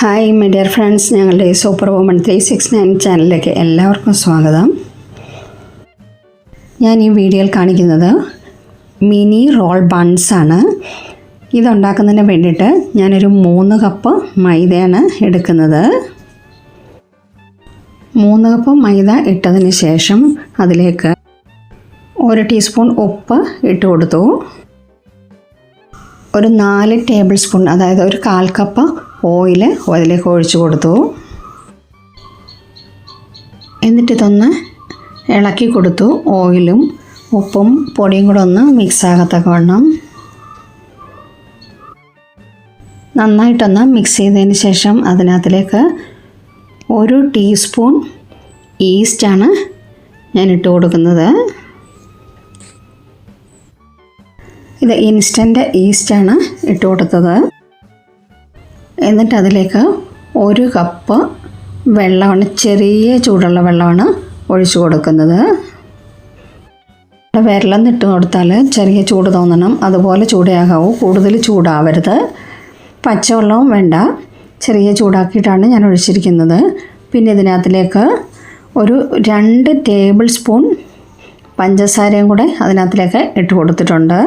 Hi my dear friends ഞങ്ങളുടെ super woman three six nine ചാനലിലേക്ക് എല്ലാവർക്കും സ്വാഗതം. ഞാൻ ഈ വീഡിയോയിൽ കാണിക്കുന്നത് മിനി റോൾ ബൺസ് ആണ്. ഇതുണ്ടാക്കുന്നതിന് വേണ്ടിയിട്ട് ഞാനൊരു മൂന്ന് കപ്പ് മൈദയാണ് എടുക്കുന്നത്. മൂന്ന് കപ്പ് മൈദ ഇട്ടതിന് ശേഷം അതിലേക്ക് ഒരു ടീസ്പൂൺ ഉപ്പ് ഇട്ട് കൊടുത്തു. ഒരു നാല് ടേബിൾ സ്പൂൺ അതായത് ഒരു കാൽ കപ്പ് ഓയിൽ അതിലേക്ക് ഒഴിച്ചു കൊടുത്തു. എന്നിട്ട് ഇതൊന്ന് ഇളക്കി കൊടുത്തു. ഓയിലും ഉപ്പും പൊടിയും കൂടെ ഒന്ന് മിക്സാകത്തക്ക വണ്ണം. നന്നായിട്ടൊന്ന് മിക്സ് ചെയ്തതിന് ശേഷം അതിനകത്തിലേക്ക് ഒരു ടീസ്പൂൺ ഈസ്റ്റാണ് ഞാൻ ഇട്ട് കൊടുക്കുന്നത്. ഇത് ഇൻസ്റ്റന്റ് ഈസ്റ്റാണ് ഇട്ട് കൊടുത്തത്. എന്നിട്ട് അതിലേക്ക് ഒരു കപ്പ് വെള്ളമാണ് ചെറിയ ചൂടുള്ള വെള്ളമാണ് ഒഴിച്ചു കൊടുക്കുന്നത്. വിരലം ഇട്ട് കൊടുത്താൽ ചെറിയ ചൂട് തോന്നണം. അതുപോലെ ചൂടാകാവൂ. കൂടുതൽ ചൂടാവരുത്. പച്ചവെള്ളവും വേണ്ട. ചെറിയ ചൂടാക്കിയിട്ടാണ് ഞാൻ ഒഴിച്ചിരിക്കുന്നത്. പിന്നെ ഇതിനകത്തിലേക്ക് ഒരു രണ്ട് ടേബിൾ സ്പൂൺ പഞ്ചസാരയും കൂടെ അതിനകത്തിലേക്ക് ഇട്ട് കൊടുത്തിട്ടുണ്ട്.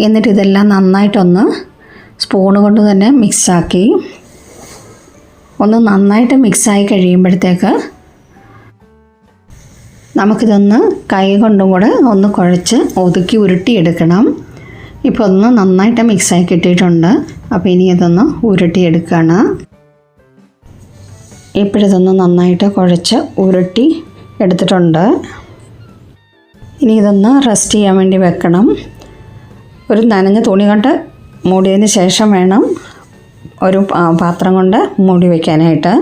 എന്നിട്ട് ഇതെല്ലാം നന്നായിട്ടൊന്ന് സ്പൂണ് കൊണ്ട് തന്നെ മിക്സാക്കി ഒന്ന് നന്നായിട്ട് മിക്സായി കഴിയുമ്പോഴത്തേക്ക് നമുക്കിതൊന്ന് കൈ കൊണ്ടും കൂടെ ഒന്ന് കുഴച്ച് ഒതുക്കി ഉരുട്ടിയെടുക്കണം. ഇപ്പോൾ ഒന്ന് നന്നായിട്ട് മിക്സായി കിട്ടിയിട്ടുണ്ട്. അപ്പോൾ ഇനി ഇതൊന്ന് ഉരുട്ടിയെടുക്കുകയാണ് ഇപ്പോഴിതൊന്ന് നന്നായിട്ട് കുഴച്ച് ഉരുട്ടി എടുത്തിട്ടുണ്ട്. ഇനി ഇതൊന്ന് റെസ്റ്റ് ചെയ്യാൻ വേണ്ടി വെക്കണം. ഒരു നനഞ്ഞ തുണി കൊണ്ട് മൂടിയതിന് ശേഷം വേണം ഒരു പാത്രം കൊണ്ട് മൂടി വയ്ക്കാനായിട്ട്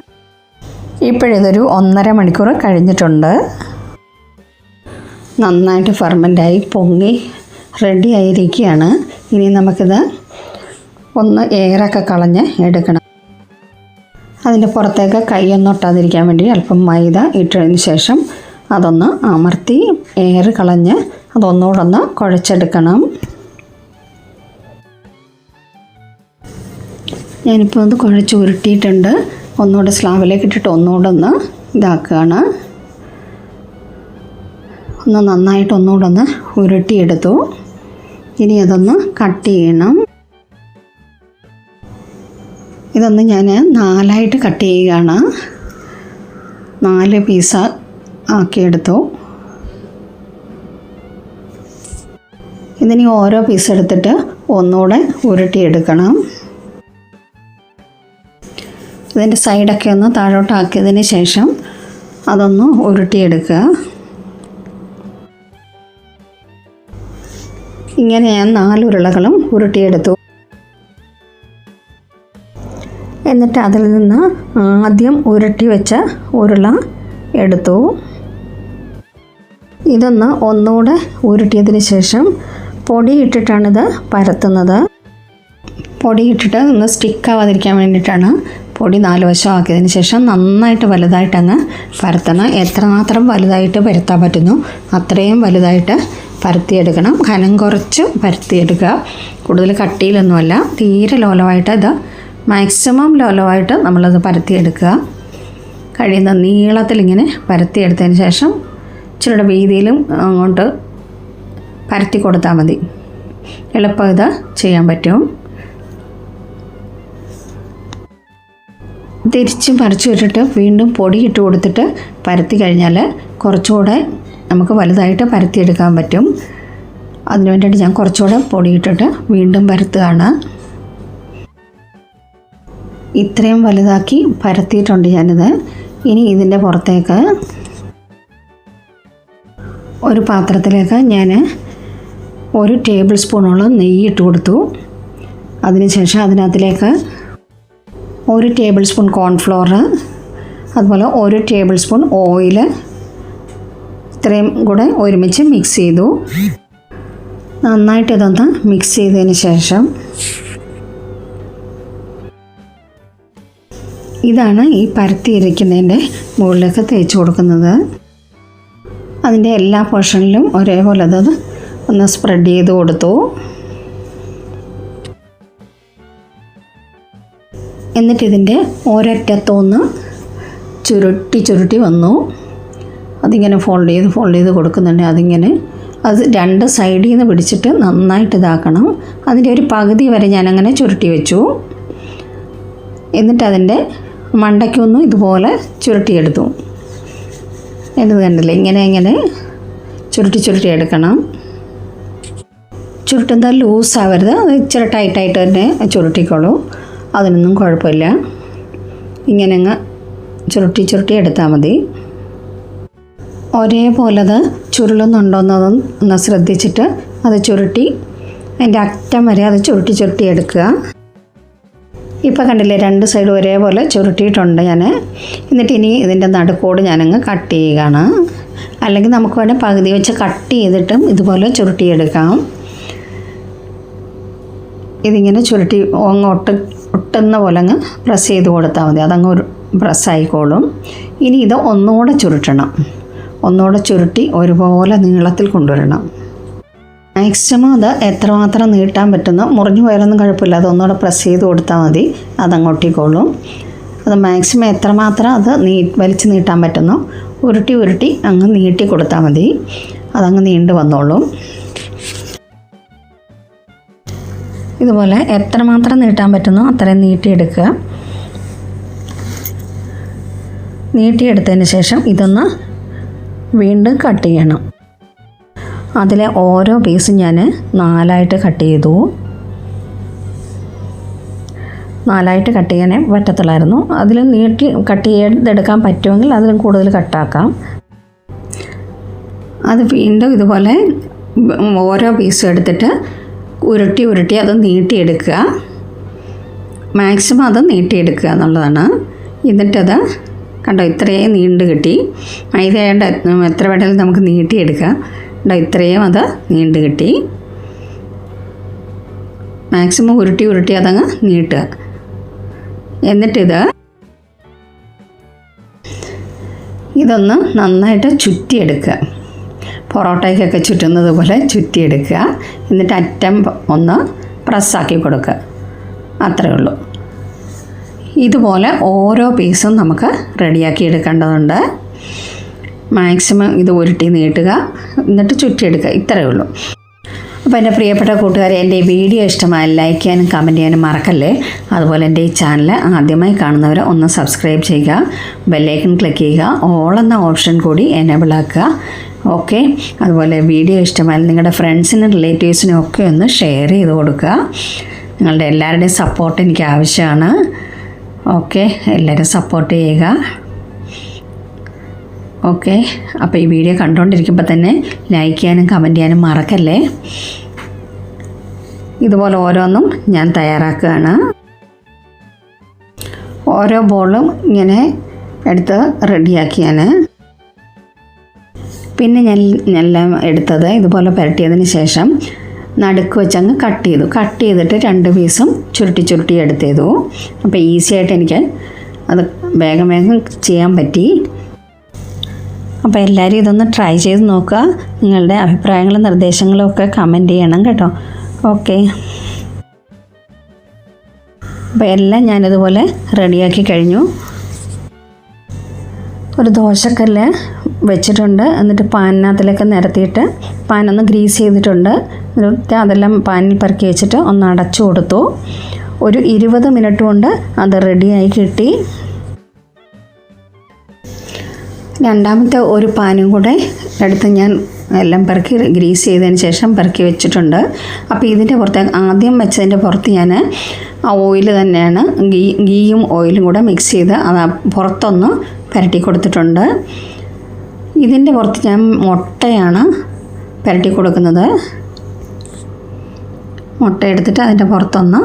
ഇപ്പോഴിതൊരു ഒന്നര മണിക്കൂർ കഴിഞ്ഞിട്ടുണ്ട്. നന്നായിട്ട് ഫെർമെന്റായി പൊങ്ങി റെഡി ആയിരിക്കുകയാണ്. ഇനി നമുക്കിത് ഒന്ന് എയറൊക്കെ കളഞ്ഞ് എടുക്കണം. അതിന്റെ പുറത്തേക്ക് കൈയൊന്നും ഒട്ടാതിരിക്കാൻ വേണ്ടി അല്പം മൈദ ഇട്ടതിന് ശേഷം അതൊന്ന് അമർത്തി എയർ കളഞ്ഞ് അതൊന്നുകൂടെ ഒന്ന് കുഴച്ചെടുക്കണം. ഞാനിപ്പോൾ ഒന്ന് കുഴച്ച് ഉരുട്ടിയിട്ടുണ്ട്. ഒന്നുകൂടെ സ്ലാവിലേക്ക് ഇട്ടിട്ട് ഒന്നുകൂടെ ഒന്ന് ഇതാക്കുകയാണ്. ഒന്ന് നന്നായിട്ട് ഒന്നുകൂടെ ഒന്ന് ഉരുട്ടിയെടുത്തു. ഇനി അതൊന്ന് കട്ട് ചെയ്യണം. ഇതൊന്ന് ഞാൻ നാലായിട്ട് കട്ട് ചെയ്യുകയാണ്. നാല് പീസ ആക്കിയെടുത്തു. ഇതിനി ഓരോ പീസ് എടുത്തിട്ട് ഒന്നുകൂടെ ഉരുട്ടിയെടുക്കണം. ഇതിന്റെ സൈഡൊക്കെ ഒന്ന് താഴോട്ടാക്കിയതിന് ശേഷം അതൊന്ന് ഉരുട്ടിയെടുക്കുക. ഇങ്ങനെ ഞാൻ നാല് ഉരുളകളും ഉരുട്ടിയെടുത്തു. എന്നിട്ട് അതിൽ നിന്ന് ആദ്യം ഉരുട്ടി വെച്ച ഉരുള എടുത്തു. ഇതൊന്ന് ഒന്നുകൂടെ ഉരുട്ടിയതിന് ശേഷം പൊടി ഇത് പരത്തുന്നത്. പൊടിയിട്ടിട്ട് ഒന്ന് സ്റ്റിക്കാവാതിരിക്കാൻ വേണ്ടിയിട്ടാണ് പൊടി നാല് വശം ആക്കിയതിന് ശേഷം നന്നായിട്ട് വലുതായിട്ട് അങ്ങ് പരത്തണം. എത്രമാത്രം വലുതായിട്ട് പരത്താൻ പറ്റുന്നു അത്രയും വലുതായിട്ട് പരത്തിയെടുക്കണം. കനം കുറച്ച് പരത്തിയെടുക്കുക. കൂടുതൽ കട്ടിയിലൊന്നുമല്ല. തീരെ ലോലമായിട്ട് ഇത് മാക്സിമം ലോലമായിട്ട് നമ്മളത് പരത്തിയെടുക്കുക. കഴിയുന്ന നീളത്തിലിങ്ങനെ പരത്തിയെടുത്തതിന് ശേഷം ഇച്ചിരിയുടെ വീതിയിലും അങ്ങോട്ട് പരത്തി കൊടുത്താൽ മതി. എളുപ്പം ഇത് ചെയ്യാൻ പറ്റും. തിരിച്ച് പറിച്ചു വിട്ടിട്ട് വീണ്ടും പൊടി ഇട്ട് കൊടുത്തിട്ട് പരത്തി കഴിഞ്ഞാൽ കുറച്ചുകൂടെ നമുക്ക് വലുതായിട്ട് പരത്തിയെടുക്കാൻ പറ്റും. അതിനു വേണ്ടിയിട്ട് ഞാൻ കുറച്ചുകൂടെ പൊടിയിട്ടിട്ട് വീണ്ടും പരത്തുകയാണ്. ഇത്രയും വലുതാക്കി പരത്തിയിട്ടുണ്ട് ഞാനിത്. ഇനി ഇതിന്റെ പുറത്തേക്ക് ഒരു പാത്രത്തിലേക്ക് ഞാൻ ഒരു ടേബിൾ സ്പൂണോളം നെയ്യ് ഇട്ട് കൊടുത്തു. അതിനുശേഷം അതിനകത്തിലേക്ക് ഒരു ടേബിൾ സ്പൂൺ കോൺഫ്ലോർ അതുപോലെ ഒരു ടേബിൾ സ്പൂൺ ഓയിൽ ഇത്രയും കൂടെ ഒരുമിച്ച് മിക്സ് ചെയ്തു. നന്നായിട്ട് ഇതൊന്ന് മിക്സ് ചെയ്തതിന് ശേഷം ഇതാണ് ഈ പരത്തിയിരിക്കുന്നതിന്റെ മുകളിലേക്ക് തേച്ച് കൊടുക്കുന്നത്. അതിന്റെ എല്ലാ പോർഷനിലും ഒരേപോലെ അത് ഒന്ന് സ്പ്രെഡ് ചെയ്ത് കൊടുത്തു. എന്നിട്ട് ഇതിന്റെ ഒരറ്റത്തൊന്ന് ചുരുട്ടി ചുരുട്ടി വന്നു. അതിങ്ങനെ ഫോൾഡ് ചെയ്ത് ഫോൾഡ് ചെയ്ത് കൊടുക്കുന്നുണ്ട്. അതിങ്ങനെ അത് രണ്ട് സൈഡിൽ നിന്ന് പിടിച്ചിട്ട് നന്നായിട്ട് ഇതാക്കണം. അതിന്റെ ഒരു പകുതി വരെ ഞാനങ്ങനെ ചുരുട്ടി വെച്ചു. എന്നിട്ട് അതിന്റെ മണ്ടയ്ക്കൊന്നും ഇതുപോലെ ചുരുട്ടിയെടുത്തു. എന്നത് കണ്ടില്ലേ? ഇങ്ങനെ ഇങ്ങനെ ചുരുട്ടി ചുരുട്ടി എടുക്കണം. ചുരുട്ടുന്നത് ലൂസ് ആവരുത്. അത് ഇച്ചിരി ടൈറ്റായിട്ട് തന്നെ ചുരുട്ടിക്കോളൂ. അതിനൊന്നും കുഴപ്പമില്ല. ഇങ്ങനെ അങ്ങ് ചുരുട്ടി ചുരുട്ടി എടുത്താൽ മതി. ഒരേപോലെ അത് ചുരുളുന്നുണ്ടോ എന്നതും ഒന്ന് ശ്രദ്ധിച്ചിട്ട് അത് ചുരുട്ടി അതിന്റെ അറ്റം വരെ അത് ചുരുട്ടി ചുരുട്ടി എടുക്കുക. ഇപ്പോൾ കണ്ടില്ലേ രണ്ട് സൈഡും ഒരേപോലെ ചുരുട്ടിയിട്ടുണ്ട് ഞാൻ എന്നിട്ട് ഇനി ഇതിന്റെ നടുക്കോട് ഞാനങ്ങ് കട്ട് ചെയ്യുകയാണ്. അല്ലെങ്കിൽ നമുക്ക് വേണേൽ പകുതി വെച്ച് കട്ട് ചെയ്തിട്ടും ഇതുപോലെ ചുരുട്ടിയെടുക്കാം. ഇതിങ്ങനെ ചുരുട്ടി അങ്ങ് ഒട്ട് ഒട്ടുന്ന പോലെ അങ്ങ് പ്രസ് ചെയ്ത് കൊടുത്താൽ മതി. അതങ്ങ് ഒരു പ്രസ്സായിക്കോളും ഇനി ഇത് ഒന്നുകൂടെ ചുരുട്ടണം. ഒന്നുകൂടെ ചുരുട്ടി ഒരുപോലെ നീളത്തിൽ കൊണ്ടുവരണം. മാക്സിമം അത് എത്രമാത്രം നീട്ടാൻ പറ്റുന്നു? മുറിഞ്ഞു പോയാലൊന്നും കുഴപ്പമില്ല. അത് ഒന്നുകൂടെ പ്രസ് ചെയ്ത് കൊടുത്താൽ മതി. അതങ്ങോട്ടിക്കോളും. അത് മാക്സിമം എത്രമാത്രം അത് നീ വലിച്ചു നീട്ടാൻ പറ്റുന്നു? ഉരുട്ടി ഉരുട്ടി അങ്ങ് നീട്ടി കൊടുത്താൽ മതി. അതങ്ങ് നീണ്ടു വന്നോളും. ഇതുപോലെ എത്രമാത്രം നീട്ടാൻ പറ്റുന്നോ അത്രയും നീട്ടിയെടുക്കുക. നീട്ടിയെടുത്തതിന് ശേഷം ഇതൊന്ന് വീണ്ടും കട്ട് ചെയ്യണം. അതിലെ ഓരോ പീസും ഞാൻ നാലായിട്ട് കട്ട് ചെയ്തു. നാലായിട്ട് കട്ട് ചെയ്യാനേ പറ്റത്തുള്ളായിരുന്നു. അതിലും നീട്ടി കട്ട് ചെയ്തെടുക്കാൻ പറ്റുമെങ്കിൽ അതിലും കൂടുതൽ കട്ടാക്കാം അത് വീണ്ടും ഇതുപോലെ ഓരോ പീസും എടുത്തിട്ട് ഉരുട്ടി ഉരുട്ടി അത് നീട്ടിയെടുക്കുക. മാക്സിമം അത് നീട്ടിയെടുക്കുക എന്നുള്ളതാണ്. എന്നിട്ടത് കണ്ടോ ഇത്രയും നീണ്ട് കിട്ടി. മൈദ ആയതുകൊണ്ട് എത്ര വേണമെങ്കിലും നമുക്ക് നീട്ടിയെടുക്കാം. കണ്ടോ ഇത്രയും അത് നീണ്ട് കിട്ടി. മാക്സിമം ഉരുട്ടി ഉരുട്ടി അതങ്ങ് നീട്ടുക. എന്നിട്ടിത് ഇതൊന്ന് നന്നായിട്ട് ചുറ്റിയെടുക്കുക. പൊറോട്ടയ്ക്കൊക്കെ ചുറ്റുന്നത് പോലെ ചുറ്റിയെടുക്കുക. എന്നിട്ട് അറ്റം ഒന്ന് പ്രസ്സാക്കി കൊടുക്കുക. അത്രയേ ഉള്ളൂ. ഇതുപോലെ ഓരോ പീസും നമുക്ക് റെഡിയാക്കി എടുക്കേണ്ടതുണ്ട്. മാക്സിമം ഇത് ഉരുട്ടി നീട്ടുക. എന്നിട്ട് ചുറ്റിയെടുക്കുക. ഇത്രയേ ഉള്ളൂ. അപ്പോൾ എന്റെ പ്രിയപ്പെട്ട കൂട്ടുകാരെ എന്റെ വീഡിയോ ഇഷ്ടമായി ലൈക്ക് ചെയ്യാനും കമന്റ് ചെയ്യാനും മറക്കല്ലേ? അതുപോലെ എന്റെ ഈ ചാനൽ ആദ്യമായി കാണുന്നവർ ഒന്ന് സബ്സ്ക്രൈബ് ചെയ്യുക. ബെല്ലൈക്കൺ ക്ലിക്ക് ചെയ്യുക. ഓൾ എന്ന ഓപ്ഷൻ കൂടി എനേബിൾ ആക്കുക. ഓക്കെ അതുപോലെ വീഡിയോ ഇഷ്ടമായാലും നിങ്ങളുടെ ഫ്രണ്ട്സിനും റിലേറ്റീവ്സിനും ഒക്കെ ഒന്ന് ഷെയർ ചെയ്ത് കൊടുക്കുക. നിങ്ങളുടെ എല്ലാവരുടെയും സപ്പോർട്ട് എനിക്ക് ആവശ്യമാണ്. ഓക്കെ എല്ലാവരും സപ്പോർട്ട് ചെയ്യുക. ഓക്കെ അപ്പോൾ ഈ വീഡിയോ കണ്ടുകൊണ്ടിരിക്കുമ്പോൾ തന്നെ ലൈക്ക് ചെയ്യാനും കമന്റ് ചെയ്യാനും മറക്കല്ലേ? ഇതുപോലെ ഓരോന്നും ഞാൻ തയ്യാറാക്കുകയാണ്. ഓരോ ബോളും ഇങ്ങനെ എടുത്ത് റെഡിയാക്കിയാണ് പിന്നെ ഞാൻ എല്ലാം എടുത്തത് ഇതുപോലെ പുരട്ടിയതിന് ശേഷം നടുക്ക് വെച്ചങ്ങ് കട്ട് ചെയ്തു. കട്ട് ചെയ്തിട്ട് രണ്ട് പീസും ചുരുട്ടി ചുരുട്ടി എടുത്ത് ചെയ്തു അപ്പോൾ ഈസി ആയിട്ട് എനിക്ക് അത് വേഗം വേഗം ചെയ്യാൻ പറ്റി. അപ്പോൾ എല്ലാവരും ഇതൊന്ന് ട്രൈ ചെയ്ത് നോക്കുക. നിങ്ങളുടെ അഭിപ്രായങ്ങളും നിർദ്ദേശങ്ങളും ഒക്കെ കമന്റ് ചെയ്യണം കേട്ടോ. ഓക്കെ അപ്പോൾ എല്ലാം ഞാനിതുപോലെ റെഡിയാക്കി കഴിഞ്ഞു. ഒരു ദോശക്കല്ല് വെച്ചിട്ടുണ്ട്. എന്നിട്ട് പാനിനകത്തിലേക്ക് നിരത്തിയിട്ട് പാനൊന്ന് ഗ്രീസ് ചെയ്തിട്ടുണ്ട്. എന്നിട്ട് അതെല്ലാം പാനിൽ പെറുക്കി വെച്ചിട്ട് ഒന്ന് അടച്ചു കൊടുത്തു. ഒരു ഇരുപത് മിനിറ്റ് കൊണ്ട് അത് റെഡിയായി കിട്ടി. രണ്ടാമത്തെ ഒരു പാനും കൂടെ എടുത്ത് ഞാൻ എല്ലാം പെറുക്കി ഗ്രീസ് ചെയ്തതിന് ശേഷം പെറുക്കി വെച്ചിട്ടുണ്ട്. അപ്പോൾ ഇതിന്റെ പുറത്ത് ആദ്യം വെച്ചതിന്റെ പുറത്ത് ഞാൻ ആ ഓയിൽ തന്നെയാണ് ഗീ ഗീയും ഓയിലും കൂടെ മിക്സ് ചെയ്ത് അത് പുറത്തൊന്ന് പുരട്ടി കൊടുത്തിട്ടുണ്ട്. ഇതിന്റെ പുറത്ത് ഞാൻ മുട്ടയാണ് പുരട്ടി കൊടുക്കുന്നത്. മുട്ട എടുത്തിട്ട് അതിന്റെ പുറത്തൊന്ന്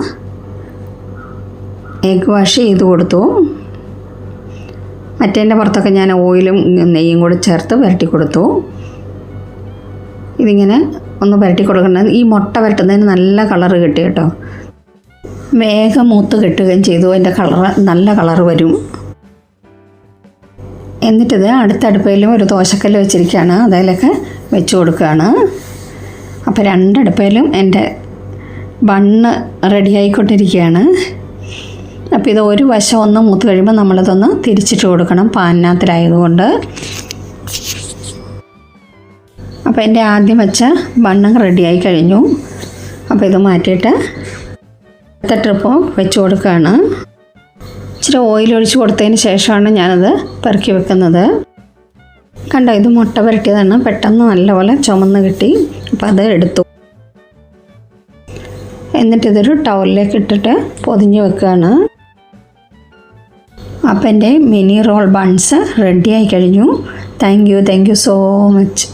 എഗ് വാഷ് ചെയ്ത് കൊടുത്തു. മറ്റേന്റെ പുറത്തൊക്കെ ഞാൻ ഓയിലും നെയ്യും കൂടി ചേർത്ത് പുരട്ടി കൊടുത്തു. ഇതിങ്ങനെ ഒന്ന് പുരട്ടി കൊടുക്കേണ്ടത് ഈ മുട്ട പുരട്ടുന്നതിന് നല്ല കളർ കിട്ടി കേട്ടോ. വേഗം മൂത്ത് കിട്ടുകയും ചെയ്തു. അതിന്റെ കളറ് നല്ല കളറ് വരും. എന്നിട്ടിത് അടുത്ത അടുപ്പയിലും ഒരു ദോശക്കല്ല് വെച്ചിരിക്കുകയാണ് അതിലൊക്കെ വെച്ച് കൊടുക്കുകയാണ്. അപ്പോൾ രണ്ടടുപ്പയിലും എന്റെ ബണ്ണ് റെഡി ആയിക്കൊണ്ടിരിക്കുകയാണ്. അപ്പോൾ ഇത് ഒരു വശം ഒന്ന് മൂത്ത് കഴിയുമ്പോൾ നമ്മളിതൊന്ന് തിരിച്ചിട്ട് കൊടുക്കണം. പാനിനകത്തിലായതുകൊണ്ട്. അപ്പോൾ എന്റെ ആദ്യം വെച്ച ബണ്ണ് റെഡിയായി കഴിഞ്ഞു. അപ്പോൾ ഇത് മാറ്റിയിട്ട് അടുത്ത ട്രിപ്പ് വെച്ച് കൊടുക്കുകയാണ്. ഇച്ചിരി ഓയിൽ ഒഴിച്ച് കൊടുത്തതിന് ശേഷമാണ് ഞാനത് പെറുക്കി വെക്കുന്നത്. കണ്ടോ ഇത് മുട്ട പുരട്ടിയതാണ്. പെട്ടെന്ന് നല്ലപോലെ ചുമന്ന് കിട്ടി. അപ്പോൾ അത് എടുത്തു. എന്നിട്ട് ഇതൊരു ടവലിലേക്ക് ഇട്ടിട്ട് പൊതിഞ്ഞ് വെക്കുകയാണ്. അപ്പം എന്റെ മിനി റോൾ ബൺസ് റെഡിയായി കഴിഞ്ഞു. Thank you thank you so much